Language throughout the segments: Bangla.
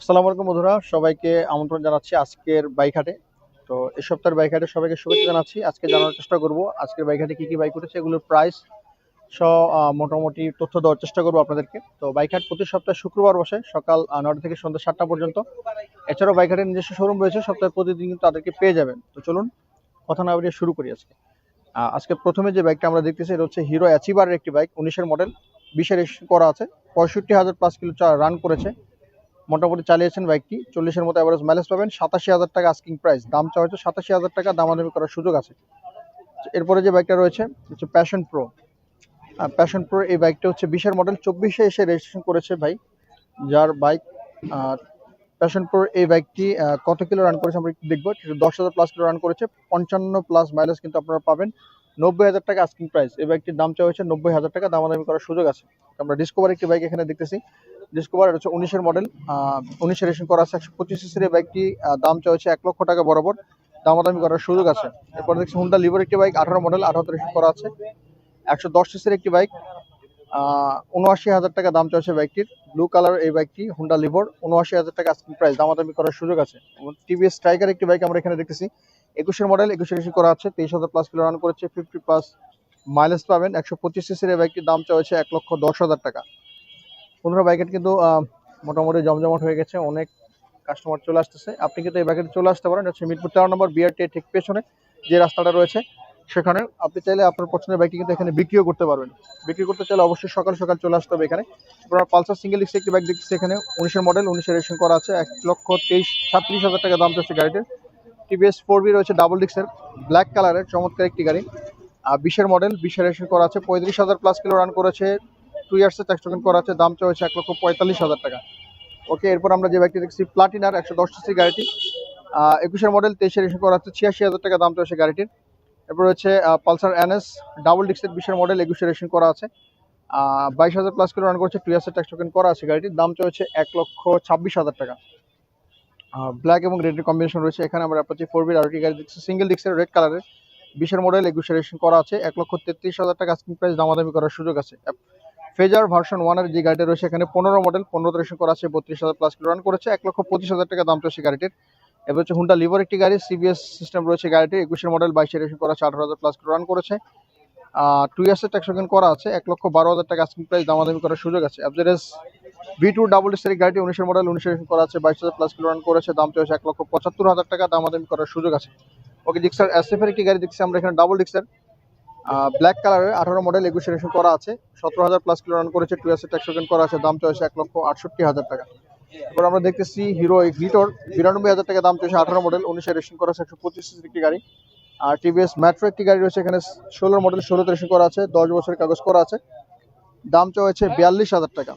আসসালামু আলাইকুম বন্ধুরা, সবাইকে আমন্ত্রণ জানাচ্ছি আজকের বাইক হাটে তো এই সপ্তাহের বাইক হাটে সবাইকে শুভেচ্ছা জানাচ্ছি। আজকে জানার চেষ্টা করব, আজকের বাইক হাটে কী কী বাইক উঠেছে, এগুলোর প্রাইস সহ মোটামুটি তথ্য দেওয়ার চেষ্টা করব আপনাদেরকে। তো বাইক হাট প্রতি সপ্তাহে শুক্রবার বসে, সকাল নটা থেকে সন্ধ্যা সাতটা পর্যন্ত। এছাড়াও বাইক হাটের নিজস্ব শোরুম রয়েছে, সপ্তাহে প্রতিদিন কিন্তু তাদেরকে পেয়ে যাবেন। তো চলুন, কথা না বাড়িয়ে শুরু করি আজকে। আজকে প্রথমে যে বাইকটা আমরা দেখতেছি, এটা হচ্ছে হিরো অ্যাচিভারের একটি বাইক, উনিশের মডেল বিশের করা আছে। পঁয়ষট্টি হাজার প্লাস কিলো রান করেছে। মোটামুটি চালিয়েছেন বাইকটি। চল্লিশের মতো অ্যাভারেজ মাইলেজ পাবেন। সাতাশি হাজার টাকা আস্কিং প্রাইস দাম চাওয়া হচ্ছে সাতাশি হাজার টাকা। দামাদামি করার সুযোগ আছে। এরপরে যে বাইকটা রয়েছে, হচ্ছে প্যাশন প্রো প্যাশন প্রো এই বাইকটা হচ্ছে বিশের মডেল চব্বিশে এসে রেজিস্ট্রেশন করেছে ভাই। যার বাইক প্যাশন প্রো এই বাইকটি কত কিলো রান করেছে আমরা একটু দেখব। দশ হাজার প্লাস কিলো রান করেছে। পঞ্চান্ন প্লাস মাইলেজ কিন্তু আপনারা পাবেন। নব্বই হাজার টাকা আস্কিং প্রাইস এই বাইকটির দাম চাওয়া হয়েছে নব্বই হাজার টাকা। দামাদামি করার সুযোগ আছে। আমরা ডিসকভার একটি বাইক এখানে দেখতেছি। ডিসকভার এটা হচ্ছে উনিশের মডেল উনিশের রেশন করা আছে একশো পঁচিশ সিসির বাইকটি দাম হচ্ছে এক লক্ষ টাকা বরাবর। দামাদামি করার সুযোগ আছে। এরপর দেখছি হুন্ডা লিভার একটি বাইক আঠারো মডেল আঠারো রেশন করা আছে। একশো দশ সিসির একটি বাইক উনআশি হাজার টাকা দাম চাইছে বাইকটির ব্লু কালার এই বাইকটি হুন্ডা লিভার উনআশি হাজার টাকা আস্কিং প্রাইস দামাদামি করার সুযোগ আছে। এবং টিভিএস স্ট্রাইকার একটি বাইক আমরা এখানে দেখতেছি। একুশের মডেল একুশে রেশন করা আছে, তেইশ হাজার প্লাস কিলো রান করেছে ফিফটি প্লাস মাইলেজ পাবেন। একশো পঁচিশ সিসির এই বাইকটির দাম চাইছে এক লক্ষ দশ হাজার টাকা। পনেরো বাইকের কিন্তু মোটামুটি জমজমাট হয়ে গেছে, অনেক কাস্টমার চলে আসতেছে। আপনি কিন্তু এই বাইকের চলে আসতে পারেন, হচ্ছে মিরপুর তেরো নম্বর বিআরটি ঠিক পেছনে যে রাস্তাটা রয়েছে, সেখানে আপনি চাইলে আপনার পছন্দের বাইকটি কিন্তু এখানে বিক্রিও করতে পারবেন। বিক্রি করতে চাইলে অবশ্যই সকাল সকাল চলে আসতে হবে এখানে। আপনার পালসার সিঙ্গেল ডিস্ক একটি বাইক দেখছি এখানে, উনিশের মডেল উনিশের রেশন করা আছে, এক লক্ষ তেইশ, ছাত্রিশ হাজার টাকা দাম চাচ্ছে গাড়িটির। টিভিএস ফোর বি রয়েছে ডাবল ডিস্কের ব্ল্যাক কালারের চমৎকার একটি গাড়ি। আর বিশের মডেল বিশের রেশন করা আছে, পঁয়ত্রিশ হাজার প্লাস কিলো রান করেছে টু ইয়ার্সের ট্যাক্স টোকেন করা আছে দাম হচ্ছে এক লক্ষ পঁয়তাল্লিশ হাজার টাকা। ওকে এরপর আমরা যে বাইকটি দেখছি প্লাটিনার একশো দশ সিসি গাড়িটি একুশের মডেল তেইশে রেশন করা আছে ছিয়াশি হাজার টাকা দাম চাওয়া গাড়িটির এরপর হচ্ছে পালসার এনএস ডাবল ডিস্কের বিশের মডেল একুশে রেশন করা আছে। বাইশ হাজার প্লাস কিলো রান করছে টু ইয়ার্সের ট্যাক্স টোকেন করা আছে গাড়িটির দাম চলছে এক লক্ষ ছাব্বিশ হাজার টাকা। ব্ল্যাক এবং রেডের কম্বিনেশন রয়েছে, এখানে আমরা অ্যাপাচি ফোর বি আরটি গাড়ি দেখছি সিঙ্গেল ডিক্সের রেড কালারের বিশের মডেল একুশে রেশন করা আছে, এক লক্ষ তেত্রিশ হাজার টাকা আস্কিং প্রাইস দামাদামি করার সুযোগ আছে। ফেজার ভার্সন ওয়ানের যে গাড়িটা রয়েছে, এখানে পনেরো মডেল পনেরো রেশন করা আছে, বত্রিশ হাজার প্লাস কিলো রান করেছে, এক লক্ষ পঁচিশ হাজার টাকা দাম চলছে গাড়িটির। এবার হচ্ছে হুন্ডা লিভার একটি গাড়ি সিবিএস সিস্টেম রয়েছে গাড়িটি একুশের মডেল বাইশে রেশন করা আছে, আঠারো হাজার প্লাস কিলো রান করেছে। টু ইয়ার্সের ট্যাক্স করা আছে, এক লক্ষ বারো হাজার টাকা আস্কিং প্রাইস দামাদামি করার সুযোগ আছে। অ্যাভারেজ ভি টু ডাবল ডিসের গাড়িটি উনিশের মডেল উনিশের করা আছে, বাইশ হাজার প্লাস কিলো রান করেছে, দাম চলছে এক লক্ষ পঁচাত্তর হাজার টাকা, দামাদামি করার সুযোগ আছে। ওকে ডিক্সার এসএফ এর একটি গাড়ি দেখছি আমরা, এখানে ডাবল ডিক্সার ব্ল্যাক কালারের আঠারো মডেল একুশে রেশন করা আছে। সতেরো হাজার প্লাস কিলো রান করেছে টু ইয়ার্সের ট্যাক্স করা আছে, দাম চলছে এক লক্ষ আটষট্টি হাজার টাকা। এরপর আমরা দেখতেছি হিরো গ্লিটর বিরানব্বই হাজার টাকা দাম চলছে আঠারো মডেল উনিশে রেশন করা আছে, একশো পঁচিশ একটি গাড়ি। আর টিভিএস মেট্রো একটি গাড়ি রয়েছে, এখানে ষোলোর মডেল ষোলোতে রেশন করা আছে, দশ বছরের কাগজ করা আছে। দাম চাওয়া হয়েছে বিয়াল্লিশ হাজার টাকা।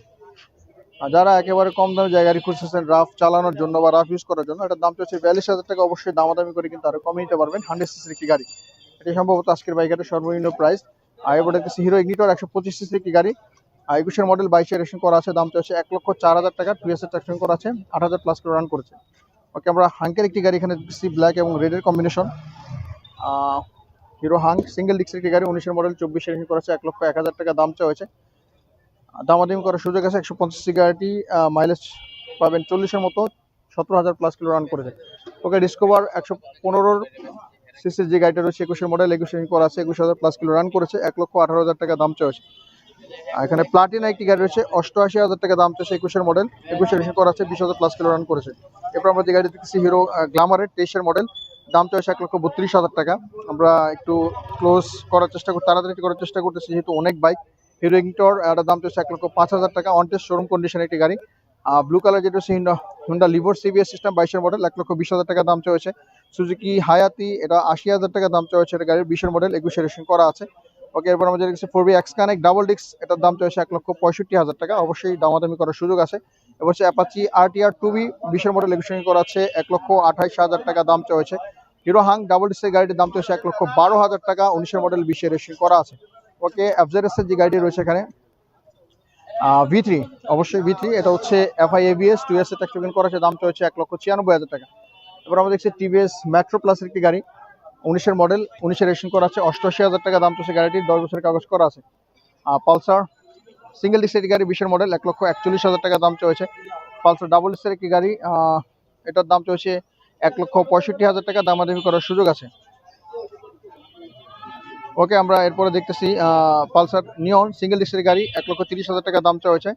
আর যারা একেবারে কম দামে জায়গা গাড়ি খুঁজতেছেন রাফ চালানোর জন্য বা রাফ ইউজ করার জন্য, এটার দাম চাচ্ছে বিয়াল্লিশ হাজার টাকা। অবশ্যই দামাদামি করে কিন্তু আরও কমে নিতে পারবেন হান্ড্রেড সিসির একটি গাড়ি। এটি সম্ভবত আজকের বাইকের সর্বনিম্ন প্রাইস আর এবার দেখতেছি হিরো ইগনিটর একশো পঁচিশ সিসির একটি গাড়ি। আর একুশের মডেল বাইশে রেশন করা আছে, দাম চাচ্ছে এক লক্ষ চার হাজার টাকা টু এসের ট্যাক্সন করা আছে, আট হাজার প্লাস রান করেছে। ওকে আমরা হাঙ্কের একটি গাড়ি এখানে দেখতেছি ব্ল্যাক এবং রেডের কম্বিনেশন হিরো হাঙ্ক সিঙ্গেল ডিক্সের একটি গাড়ি, উনিশের মডেল চব্বিশে রেশন করা আছে, এক লক্ষ এক হাজার টাকা দাম চাওয়া হয়েছে। দামাদামি করার সুযোগ আছে, একশো পঞ্চাশ গাড়িটি মাইলেজ পাবেন চল্লিশের মতো, সতেরো হাজার প্লাস কিলো রান করেছে। ওকে ডিসকভার একশো পনেরোর সিসির যে গাড়িটা রয়েছে একুশের মডেল একুশে করা আছে, একুশ হাজার প্লাস কিলো রান করেছে, এক লক্ষ আঠারো হাজার টাকা দাম আর এখানে প্লাটিনা একটি গাড়ি রয়েছে, অষ্টআশি হাজার টাকা দাম চলেছে একুশের মডেল একুশে রেশন করা আছে, বিশ হাজার প্লাস কিলো রান করেছে। এরপর আমরা যে গাড়ি দেখতেছি হিরো গ্লামারের তেইশের মডেল দাম চলেছে এক লক্ষ বত্রিশ হাজার টাকা। আমরা একটু ক্লোজ করার চেষ্টা করি, তাড়াতাড়ি করার চেষ্টা করতেছি, যেহেতু অনেক বাইক হিরো ইগনিটর এটার দাম চলছে এক লক্ষ পাঁচ হাজার টাকা অন টেস্ট শোরুম কন্ডিশন একটি গাড়ি। ব্লু কালার যেটা হচ্ছে হিন্ডা লিভার সিবিএস সিস্টেম বাইশের মডেল এক লক্ষ বিশ হাজার টাকা দাম চলেছে। সুজুকি হায়াতি এটা আশি হাজার টাকা দাম চলেছে এটা গাড়ির, বিশের মডেল একুশে রেশন করা আছে। ওকে এরপর আমাদের দেখছি four V X connect double ডিক্স এটার দাম চলেছে এক লক্ষ পঁয়ষট্টি হাজার টাকা। অবশ্যই দামাদামি করার সুযোগ আছে। এবার হচ্ছে Apache R T R two V বিশের মডেল একুশে করা আছে, এক লক্ষ আঠাইশ হাজার টাকা দাম চলেছে। হিরো হাং ডাবল ডিক্সের গাড়িটির দাম চলেছে এক লক্ষ বারো হাজার টাকা, উনিশের মডেল বিশে রেশন করা আছে। ওকে অ্যাভজারেস এর যে গাড়িটি রয়েছে এখানে ভি থ্রি অবশ্যই ভি থ্রি এটা হচ্ছে এফআই এবিএস টু ইয়ার্সের ট্যাক্স টোকেন করা আছে, দাম চলেছে এক লক্ষ ছিয়ানব্বই হাজার টাকা। এবার আমরা দেখছি টিভিএস মেট্রো প্লাসের একটি গাড়ি, উনিশের মডেল উনিশের রেশন করা আছে, অষ্টআশি হাজার টাকা দাম চলছে গাড়িটির দশ বছরের কাগজ করা আছে। পালসার সিঙ্গেল একটি গাড়ি, বিশের মডেল এক লক্ষ একচল্লিশ হাজার টাকা দাম চলেছে। পালসার ডাবল এর একটি গাড়ি এটার দাম চলছে এক লক্ষ পঁয়ষট্টি হাজার টাকা, দামাদামি করার সুযোগ আছে। ওকে, আমরা এরপরে দেখতেছি পালসার নিয়ন সিঙ্গেল ডিস্কের গাড়ি, এক লক্ষ তিরিশ হাজার টাকা দাম চাওয়া হয়েছে।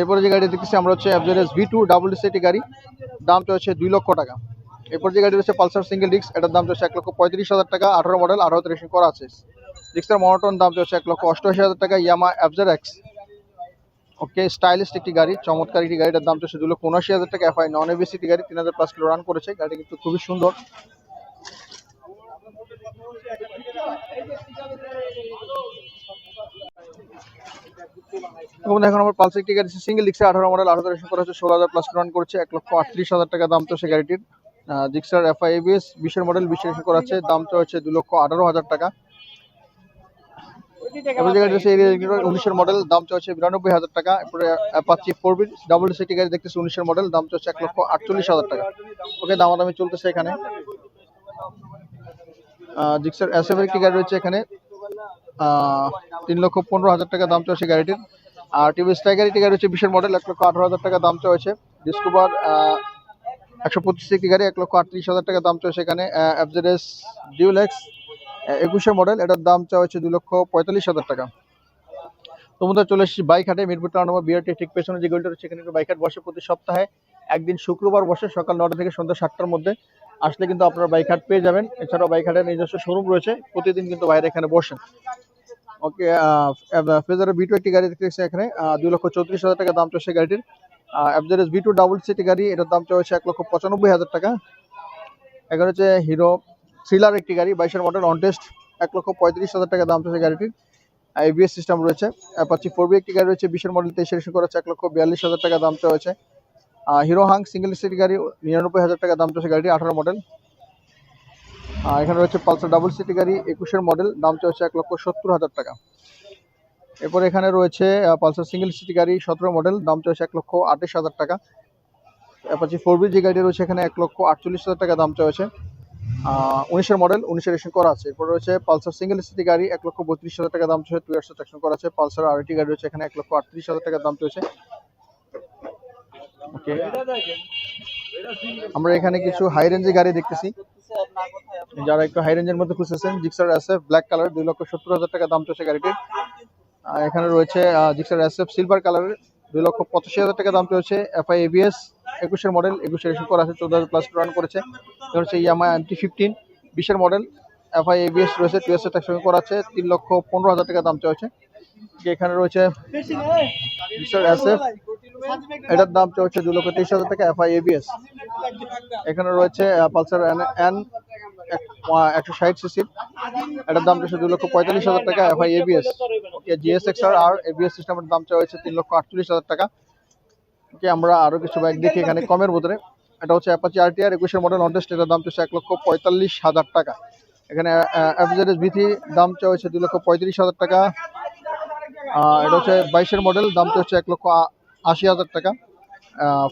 এরপরে যে গাড়ি দেখতেছি, আমরা হচ্ছে average V two double disc গাড়ি, দাম চলছে দুই লক্ষ টাকা। এরপর যে গাড়ি রয়েছে, পালসার সিঙ্গেল ডিস্ক এটার দাম চলছে এক লক্ষ পঁয়ত্রিশ হাজার টাকা, আঠারো মডেল আঠারো রেশন করা আছে। ডিস্কের মনোটন দাম চলছে এক লক্ষ অষ্টআশি হাজার টাকা ইয়ামা অ্যাবজার এক্স ওকে স্টাইলিশ একটি গাড়ি, চমৎকার একটি গাড়িটার দাম চলছে দু লক্ষ উনআশি হাজার টাকা এফআই নন এবিসি গাড়ি তিন হাজার প্লাস কিলো রান করেছে, গাড়িটা কিন্তু খুবই সুন্দর। এবং এখন আমার পালসার একটি গাড়ি সিঙ্গেল ডিক্সে আঠারো মডেল আঠারো রেশন করা হচ্ছে ষোলো হাজার প্লাস রান করছে, এক লক্ষ আটত্রিশ হাজার টাকা দাম তো সে গাড়িটির এফআই এবিএস বিশের মডেল বিশ রেশন করা হচ্ছে দাম তো হচ্ছে দু লক্ষ আঠারো হাজার টাকা। উনিশের মডেল দাম চলছে বিরানব্বই হাজার টাকা। এরপরে Apache four V double seat গাড়ি দেখতেছি উনিশের মডেল দাম চলছে এক লক্ষ আটচল্লিশ হাজার টাকা। ওকে, দামাদামি চলতেছে এখানে। জিক্সার এসএফ একটি গাড়ি রয়েছে এখানে? তিন লক্ষ পনেরো হাজার টাকা দাম চলছে গাড়িটির। আর টিভিএস টাইগার একটি গাড়ি হচ্ছে বিশের মডেল এক লক্ষ আঠারো হাজার টাকা দাম চলছে ডিসকোভার একশো পঁচিশ একটি গাড়ি, এক লক্ষ আটত্রিশ হাজার টাকা দাম চলছে এখানে। অ্যাভজারেস ডিউলেক্স একুশের মডেল এটার দাম চাওয়া হচ্ছে দু লক্ষ পঁয়তাল্লিশ হাজার টাকা। তোমাদের চলে এসেছি বাইক হাটে মিরপুর টাউন নম্বর বিআরটি ঠিক পেছনে যে গলিটা রয়েছে, এখানে বাইক হাট বসে প্রতি সপ্তাহে। একদিন শুক্রবার বসে সকাল নটা থেকে সন্ধ্যা সাতটার মধ্যে। আসলে কিন্তু আপনারা বাইক হাট পেয়ে যাবেন। এছাড়াও বাইক হাটের নিজস্ব শোরুম রয়েছে। প্রতিদিন কিন্তু বাইরে এখানে বসেন। ওকে ফেজারের বিটু একটি গাড়ি দেখতেছি এখানে। দুই লক্ষ চৌত্রিশ হাজার টাকা দাম চলছে গাড়িটির। অ্যাভজারেস বি টু ডাবল সিটি গাড়ি, এটার দাম চলছে এক লক্ষ পঁচানব্বই হাজার টাকা। এখানে হচ্ছে হিরো থ্রিলার একটি গাড়ি, বাইশের মডেল অন টেস্ট এক লক্ষ পঁয়ত্রিশ হাজার টাকা দাম চলছে গাড়িটির। এবিএস সিস্টেম রয়েছে। অ্যাপাচি ফোর একটি গাড়ি রয়েছে, বিশের মডেল তেইশে রেশন করা হচ্ছে এক লক্ষ বিয়াল্লিশ হাজার টাকা দাম হয়েছে হিরো হাং সিঙ্গেল সিটি গাড়ি, নিরানব্বই হাজার টাকা দাম চলছে গাড়িটি আঠারো মডেল এখানে রয়েছে পালসার ডাবল সিটি গাড়ি, একুশের মডেল দাম চলছে এক লক্ষ সত্তর হাজার টাকা। এরপর এখানে রয়েছে পালসার সিঙ্গেল সিটি গাড়ি, সতেরো মডেল দাম চলছে এক লক্ষ আঠাশ হাজার টাকা। অ্যাপাচি ফোর বি যে গাড়ি রয়েছে, এখানে এক লক্ষ আটচল্লিশ হাজার টাকা দাম চলছে উনিশের মডেল উনিশের রেশন করা আছে। এরপর রয়েছে পালসার সিঙ্গেল সিটি গাড়ি, এক লক্ষ বত্রিশ হাজার টাকা দাম চলছে টু ইয়ার্স ট্রাকশন করা আছে। পালসার আরেকটি গাড়ি রয়েছে, এখানে এক লক্ষ আটত্রিশ হাজার টাকা দাম চলছে ওকে আমরা এখানে কিছু হাই রেঞ্জের গাড়ি দেখতেছি। যারা একটু হাই রেঞ্জের মধ্যে খুঁজতেছেন Gixxer S F black colour দুই লক্ষ সত্তর হাজার টাকা দাম চলছে গাড়িটির। এখানে রয়েছে জিক্সার এস এফ সিলভার কালারের দুই লক্ষ পঁচাশি হাজার টাকা দাম চলছে এফআই এবিএস একুশের মডেল একুশে রেশন করা আছে, চোদ্দ হাজার প্লাস রান করেছে। হচ্ছে ইয়ামা এমটি ফিফটিন বিশের মডেল এফআই এবিএস রয়েছে টু এস ট্যাক্স করা আছে, তিন লক্ষ পনেরো হাজার টাকা দাম চলছে এখানে রয়েছে এস এটার দাম চলছে দু লক্ষ তেইশ হাজার টাকা এফআই এবিএস এখানে রয়েছে পালসার এন একশো ষাট সিসির এটার দাম চলছে দু লক্ষ পঁয়তাল্লিশ হাজার টাকা FI ABS okay GS XR R ABS সিস্টেমের দাম চাওয়া তিন লক্ষ আটচল্লিশ হাজার টাকা। ওকে, আমরা আরও কিছু বাইক দেখি এখানে কমের ভিতরে। এটা হচ্ছে অ্যাপাচি আরটিআর একুশের মডেল অনটেস্ট এটার দাম চলছে এক লক্ষ পঁয়তাল্লিশ হাজার টাকা। এখানে অ্যাভজারেস বিথি দাম চাওয়া হয়েছে দুই লক্ষ পঁয়ত্রিশ হাজার টাকা। এটা হচ্ছে বাইশের মডেল দাম হচ্ছে এক লক্ষ আশি হাজার টাকা।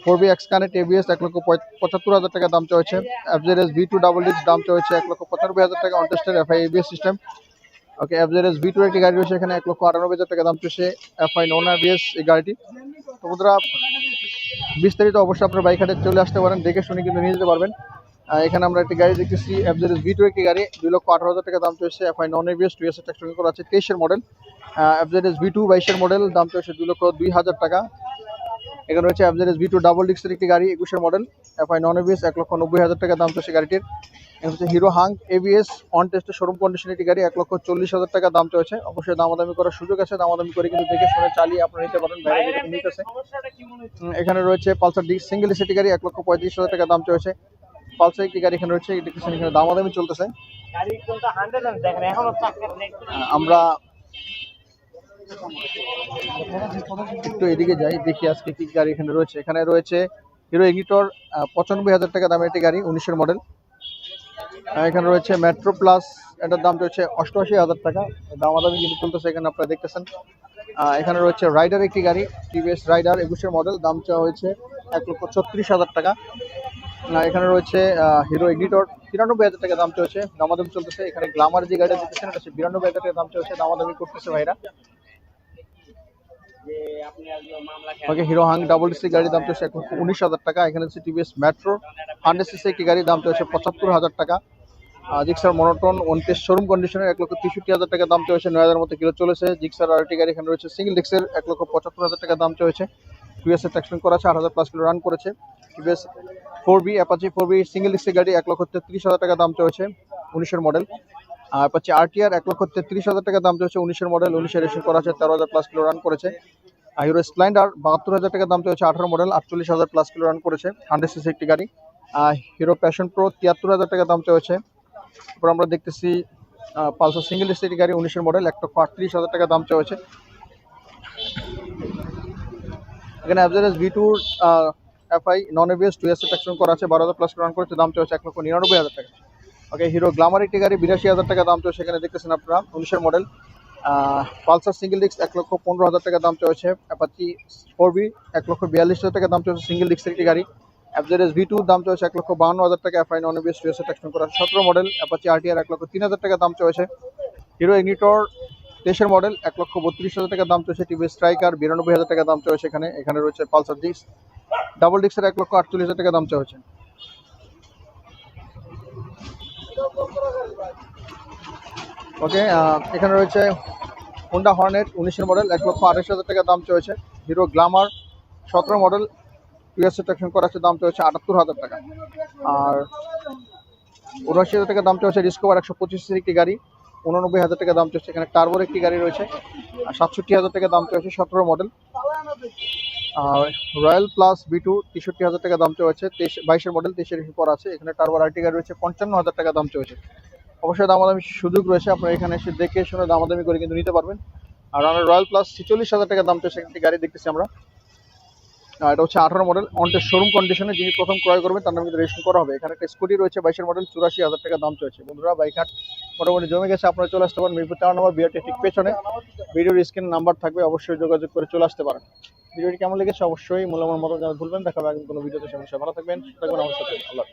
Four V X connect ABS এক লক্ষ পঁচাত্তর হাজার টাকা দাম চলছে। অ্যাভজারেস ভি টু ডাবল ডিক্স দাম চলছে এক লক্ষ পঁচানব্বই হাজার টাকা অনটেস্টের এফআই এবিএস সিস্টেম ওকে অ্যাভজারেস ভি টু একটি গাড়ি রয়েছে এখানে এক লক্ষ আটানব্বই হাজার টাকা দাম চলছে এফআই নন এবিএস এই গাড়িটি। তো বন্ধুরা, বিস্তারিত অবশ্যই আপনার বাইক হাটে চলে আসতে পারেন, দেখে শুনে কিন্তু নিয়ে যেতে পারবেন। এখানে আমরা একটি গাড়ি দেখতেছি অ্যাভজারেস ভি টু একটি গাড়ি, দুই লক্ষ আঠারো হাজার টাকা দাম চলছে। FI non ABS two S tax করা আছে, তেইশের মডেল অ্যাভজারেস ভি টু বাইশের মডেল দাম চলছে দুই লক্ষ দুই হাজার টাকা। এখানে রয়েছে অ্যাভজারেস ভি টু ডাবল ডিক্সের একটি গাড়ি, একুশের মডেল এফআই নন এবিএস এক লক্ষ নব্বই হাজার টাকা দাম চলছে গাড়িটির। এটা হচ্ছে হিরো হাং এবিএস অন টেস্টে শোরুম কন্ডিশন একটি গাড়ি, এক লক্ষ চল্লিশ হাজার টাকা দাম চলছে। অবশ্যই দামাদামি করার সুযোগ আছে, দামাদামি করে কিন্তু দেখে শুনে চালিয়ে আপনারা নিতে পারেন নিতেছে এখানে রয়েছে পালসার ডি সিঙ্গেল সিটি গাড়ি, এক লক্ষ পঁয়ত্রিশ হাজার টাকা দাম চলছে। পালসার একটি গাড়ি এখানে রয়েছে এটি কিছু এখানে দামাদামি চলতেছে। আমরা একটু এদিকে যাই দেখি আজকে কি গাড়ি এখানে রয়েছে। এখানে রয়েছে হিরো এগিটর পঁচানব্বই হাজার টাকা দামের একটি গাড়ি উনিশের মডেল এখানে রয়েছে মেট্রো প্লাস এটার দাম রয়েছে অষ্টআশি হাজার টাকা। দামাদামি কিন্তু চলতেছে এখানে আপনারা দেখতেছেন। এখানে রয়েছে রাইডার একটি গাড়ি টিভিএস রাইডার একুশের মডেল দাম চাওয়া হয়েছে এক লক্ষ ছত্রিশ হাজার টাকা। আহ, এখানে রয়েছে হিরো এগিটর তিরানব্বই হাজার টাকা দাম চলছে দামাদামি চলতেছে। এখানে গ্লামার যে গাড়িটা দেখতেছেন এটা বিরানব্বই হাজার টাকা দাম চলছে দামাদামি করতেছে ভাইরা। হিরো হাং ডাবল ডিসি গাড়ির দাম চলছে লক্ষ উনিশ হাজার টাকা এখানে হচ্ছে টিভিএস মেট্রো হান্ড্রেড সিসি একটি গাড়ির দাম চলছে পঁচাত্তর হাজার টাকা। জিক্সার মনোটন ওয়ানটেস শোরুম কন্ডিশনের এক লক্ষ তেষট্টি হাজার টাকা দাম চলেছে নয় হাজার মতো কিলো চলেছে। জিক্সার আর আরেকটি গাড়ি এখানে রয়েছে সিঙ্গেল ডিক্সের এক লক্ষ পঁচাত্তর হাজার টাকা দাম চলেছে। টিভিএস এর ট্যাক্সিং করা আছে আট হাজার প্লাস কিলো রান করেছে। TVS four V, Apache four V single ডিক্সের গাড়ি এক লক্ষ তেত্রিশ হাজার টাকা দাম চলেছে উনিশের মডেল অ্যাপাচি আরটিআর এক লক্ষ তেত্রিশ হাজার টাকা দাম চলেছে উনিশের মডেল উনিশের রেশন করা আছে, তেরো হাজার প্লাস কিলো রান করেছে। হিরো স্প্লেন্ডার বাহাত্তর হাজার টাকা দাম চলেছে আঠারো মডেল আটচল্লিশ হাজার প্লাস কিলো রান করেছে হান্ড্রেড সিসি একটি গাড়ি। আর হিরো প্যাশন প্রো তিয়াত্তর হাজার টাকা দাম চলেছে। তারপর আমরা দেখতেছি পালসার সিঙ্গেল সিটি গাড়ি উনিশের মডেল এক লক্ষ আটত্রিশ হাজার টাকা দাম চলেছে। এখানে অ্যাভারেজ ভি টুর FI non ABS two S ট্যাক্সন করা আছে, বারো হাজার প্লাস রান করেছে, দাম চলছে এক লক্ষ নিরানব্বই হাজার টাকা। ওকে হিরো গ্লামার একটি গাড়ি, বিরাশি হাজার টাকা দাম চলছে এখানে, দেখতেছেন আপনারা, উনিশের মডেল পালসার সিঙ্গেল ডিস্ক এক লক্ষ পনেরো হাজার টাকা দাম চলেছে। অ্যাপাচি ফোর বি এক লক্ষ বিয়াল্লিশ হাজার টাকা দাম চলছে সিঙ্গেল ডিস্কের একটি গাড়ি। অ্যাভারেজ ভি টু দাম চলছে এক লক্ষ বাহান্ন হাজার টাকা। FI non ABS two S ট্যাক্সন করা সতেরো মডেল অ্যাপাচি আরটিআর এক লক্ষ তিন হাজার টাকা দাম চলেছে। হিরো ইগনিটর তেইশের মডেল, এক লক্ষ বত্রিশ হাজার টাকা দাম চলছে টিভি স্ট্রাইকার, বিরানব্বই হাজার টাকা দাম চলছে এখানে এখানে রয়েছে পালসার ডিস্ক। ডাবল ডিস্কের এক লক্ষ আটচল্লিশ হাজার টাকা দাম চলছে। ওকে এখানে রয়েছে হোন্ডা হর্নেট উনিশের মডেল, এক লক্ষ আঠাশ হাজার টাকা দাম চলেছে। হিরো গ্লামার সতেরো মডেল ইউএসএ ট্রাকশন করা আছে দাম চলেছে আটাত্তর হাজার টাকা। আর উনআশি হাজার টাকা দাম চলছে ডিসকভার একশো পঁচিশের একটি গাড়ি। উননব্বই হাজার টাকা দাম চলছে। এখানে টার্বোর একটি গাড়ি রয়েছে, আর সাতষট্টি হাজার টাকা দাম চলছে সতেরো মডেল আর রয়্যাল প্লাস বি টু তেষট্টি হাজার টাকা দাম চলেছে, তেইশ, বাইশের মডেল তেইশের পর আছে। এখানে টার্বোর আরটি গাড়ি রয়েছে, পঞ্চান্ন হাজার টাকা দাম চলেছে। অবশ্যই দামাদামি সুযোগ রয়েছে, আপনারা এখানে এসে দেখে শুনে দামাদামি করে কিন্তু নিতে পারবেন। আর আমরা রয়্যাল প্লাস ছেচল্লিশ হাজার টাকা দাম চলছে, একটি গাড়ি দেখতেছি আমরা। এটা হচ্ছে আঠারো মডেল অনটের শোরুম কন্ডিশনে যিনি প্রথম ক্রয় করবেন, তার নামে রেজিস্ট্রেশন করা হবে। এখানে একটা স্কুটি রয়েছে, বাইশের মডেল চুরাশি হাজার টাকা দাম চলছে। বন্ধুরা বাইক হাট মোটামুটি জমে গেছে, আপনারা চলে আসতে পারেন মিরপুর তেরো নম্বর বিআরটি ঠিক পেছনে। ভিডিওর স্ক্রিন নাম্বার থাকবে, অবশ্যই যোগাযোগ করে চলে আসতে পারেন। ভিডিওটি কেমন লেগেছে? অবশ্যই মূল্যবান মতো জানাতে ভুলবেন দেখা হবে কোনো ভিডিওতে। সমস্যা ভালো থাকবেন থাকবেন সাথে আল্লাহ।